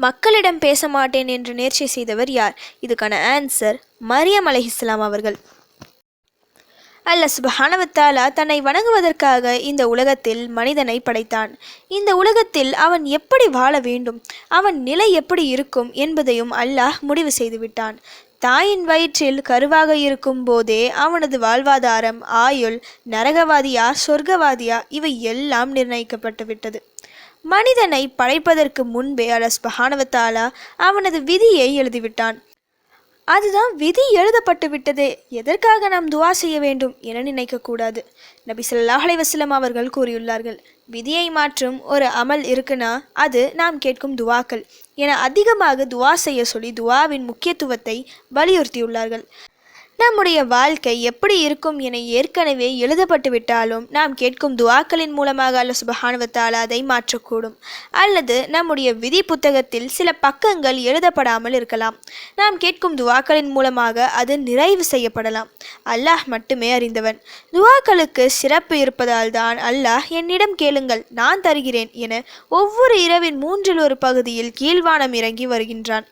மக்களிடம் பேச மாட்டேன் என்று நேர்ச்சி செய்தவர் யார்? இதுக்கான ஆன்சர் மரியம் அலைஹிஸ்ஸலாம் அவர்கள். அல்ல சுபஹானவத்தாலா தன்னை வணங்குவதற்காக இந்த உலகத்தில் மனிதனை படைத்தான். இந்த உலகத்தில் அவன் எப்படி வாழ வேண்டும்? அவன் நிலை எப்படி இருக்கும் என்பதையும் அல்லாஹ் முடிவு செய்துவிட்டான் தாயின் வயிற்றில் கருவாக இருக்கும் போதே அவனது வாழ்வாதாரம் ஆயுள் நரகவாதியா சொர்க்கவாதியா இவை எல்லாம் நிர்ணயிக்கப்பட்டு விட்டது. மனிதனை படைப்பதற்கு முன்பே அலஸ் சுபஹானவத்தாலா அவனது விதியை எழுதிவிட்டான். அதுதான் விதி எழுதப்பட்டு விட்டது எதற்காக நாம் துவா செய்ய வேண்டும் என நினைக்கக்கூடாது. நபி ஸல்லல்லாஹு அலைஹி அவர்கள் கூறியுள்ளார்கள் விதியை மாற்றும் ஒரு அமல் இருக்குன்னா அது நாம் கேட்கும் துவாக்கள் என அதிகமாக துவா செய்ய சொல்லி துவாவின் முக்கியத்துவத்தை வலியுறுத்தியுள்ளார்கள். நம்முடைய வாழ்க்கை எப்படி இருக்கும் என ஏற்கனவே எழுதப்பட்டு விட்டாலும் நாம் கேட்கும் துவாக்களின் மூலமாக அல்ல சுபஹானுவத்தால் அதை மாற்றக்கூடும். அல்லது நம்முடைய விதி புத்தகத்தில் சில பக்கங்கள் எழுதப்படாமல் இருக்கலாம். நாம் கேட்கும் துவாக்களின் மூலமாக அது நிறைவு செய்யப்படலாம். அல்லாஹ் மட்டுமே அறிந்தவன். துவாக்களுக்கு சிறப்பு இருப்பதால் தான் அல்லாஹ் என்னிடம் கேளுங்கள் நான் தருகிறேன் என ஒவ்வொரு இரவின் மூன்றில் ஒரு பகுதியில் கீழ்வானம் இறங்கி வருகின்றான்.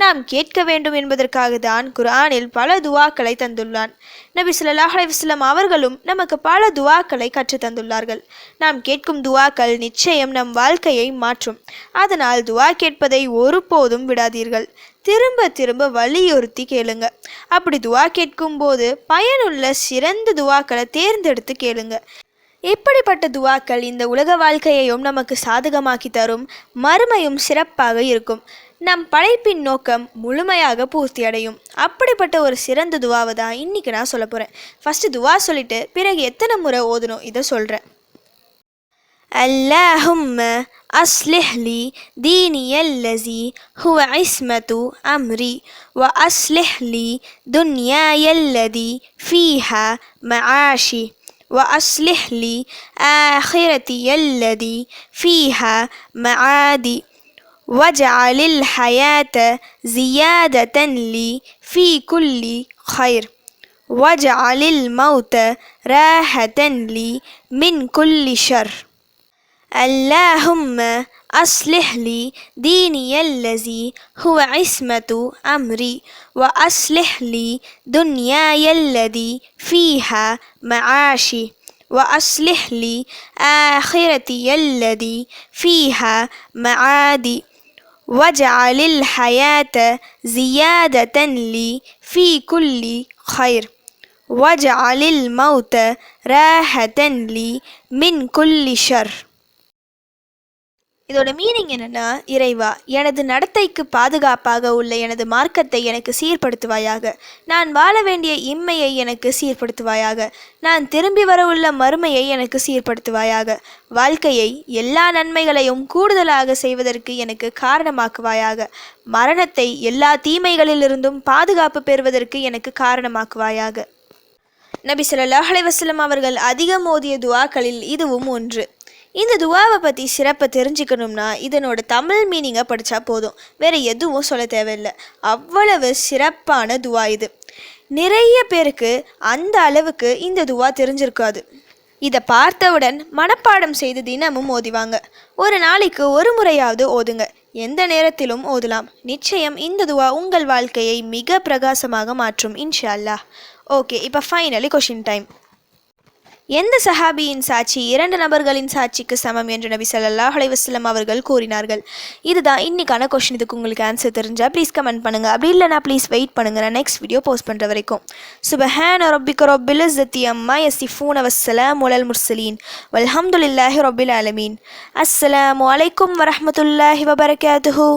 நாம் கேட்க வேண்டும் என்பதற்காக தான் குர்ஆனில் பல துவாக்கள் தந்துள்ளான். நபி ஸல்லல்லாஹு அலைஹி அவர்களும் நமக்கு பல துவாக்களை கற்றுத் தந்துள்ளார்கள் நாம் கேட்கும் துவாக்கள் நிச்சயம் நம் வாழ்க்கையை மாற்றும். அதனால் துவா கேட்பதை ஒருபோதும் விடாதீர்கள். திரும்ப திரும்ப வலியுறுத்தி கேளுங்க. அப்படி துவா கேட்கும்போது பயனுள்ள சிறந்த துவாக்களை தேர்ந்தெடுத்து கேளுங்க. இப்படிப்பட்ட துவாக்கள் இந்த உலக வாழ்க்கையையும் நமக்கு சாதகமாக்கி தரும் மறுமையும் சிறப்பாக இருக்கும் நம் படைப்பின் நோக்கம் முழுமையாக பூர்த்தி அடையும் அப்படிப்பட்ட ஒரு சிறந்த துவாவை தான் இன்னைக்கு நான் சொல்ல போகிறேன் ஃபஸ்ட்டு துவா சொல்லிட்டு பிறகு எத்தனை முறை ஓதணும் இதை சொல்கிறேன் اللهم أصلح لي ديني الذي هو عصمة أمري وأصلح لي دنياي الذي فيها معاشي وأصلح لي آخرتي الذي فيها معادي واجعل الحياة زيادة لي في كل خير واجعل الموت راحة لي من كل شر. اللهم أصلح لي ديني الذي هو عصمة أمري وأصلح لي دنياي الذي فيها معاشي وأصلح لي آخرتي الذي فيها معادي واجعل الحياة زيادة لي في كل خير واجعل الموت راحة لي من كل شر. இதோட மீனிங் என்னென்னா இறைவா எனது நடத்தைக்கு பாதுகாப்பாக உள்ள எனது மார்க்கத்தை எனக்கு சீர்படுத்துவாயாக. நான் வாழ வேண்டிய இம்மையை எனக்கு சீர்படுத்துவாயாக. நான் திரும்பி வர உள்ள மறுமையை எனக்கு சீர்படுத்துவாயாக. வாழ்க்கையை எல்லா நன்மைகளையும் கூடுதலாக செய்வதற்கு எனக்கு காரணமாக்குவாயாக. மரணத்தை எல்லா தீமைகளிலிருந்தும் பாதுகாப்பு பெறுவதற்கு எனக்கு காரணமாக்குவாயாக. நபி ஸல்லல்லாஹு அலைஹி அவர்கள் அதிகம் ஓதிய துவாக்களில் இதுவும் ஒன்று. இந்த துவாவை பற்றி சிறப்பை தெரிஞ்சுக்கணும்னா இதனோட தமிழ் மீனிங்கை படித்தா போதும். வேறு எதுவும் சொல்ல தேவையில்லை. அவ்வளவு சிறப்பான துவா இது. நிறைய பேருக்கு அந்த அளவுக்கு இந்த துவா தெரிஞ்சிருக்காது. இதை பார்த்தவுடன் மனப்பாடம் செய்து தினமும் ஓதிவாங்க. ஒரு நாளைக்கு ஒரு முறையாவது ஓதுங்க. எந்த நேரத்திலும் ஓதலாம். நிச்சயம் இந்த துவா உங்கள் வாழ்க்கையை மிக பிரகாசமாக மாற்றும் இன்ஷா அல்லாஹ். ஓகே இப்போ ஃபைனலி கொஷின் டைம் எந்த சஹாபியின் சாட்சி இரண்டு நபர்களின் சாட்சிக்கு சமம் என்று நபி ஸல்லல்லாஹு அலைவாஸ்லம் அவர்கள் கூறினார்கள். இதுதான் இன்னைக்கான கொஷின் இதுக்கு உங்களுக்கு ஆன்சர் தெரிஞ்சால் ப்ளீஸ் கமெண்ட் பண்ணுங்க. அப்படி இல்லைனா ப்ளீஸ் வெயிட் பண்ணுங்க. நான் நெக்ஸ்ட் வீடியோ போஸ்ட் பண்ணுற வரைக்கும். சுபஹேன் ரொபிக் ரொபில் ஜத்தி அம்மா யசிஃபூன வஸ்ஸலாம் உலல் முர்சலீன் வல்ஹம்துல்லாஹி ரொபில் அலமீன் அஸ்ஸலாமு அலைக்கும் வரமத்துல்லாஹி வபரகாத்துஹு.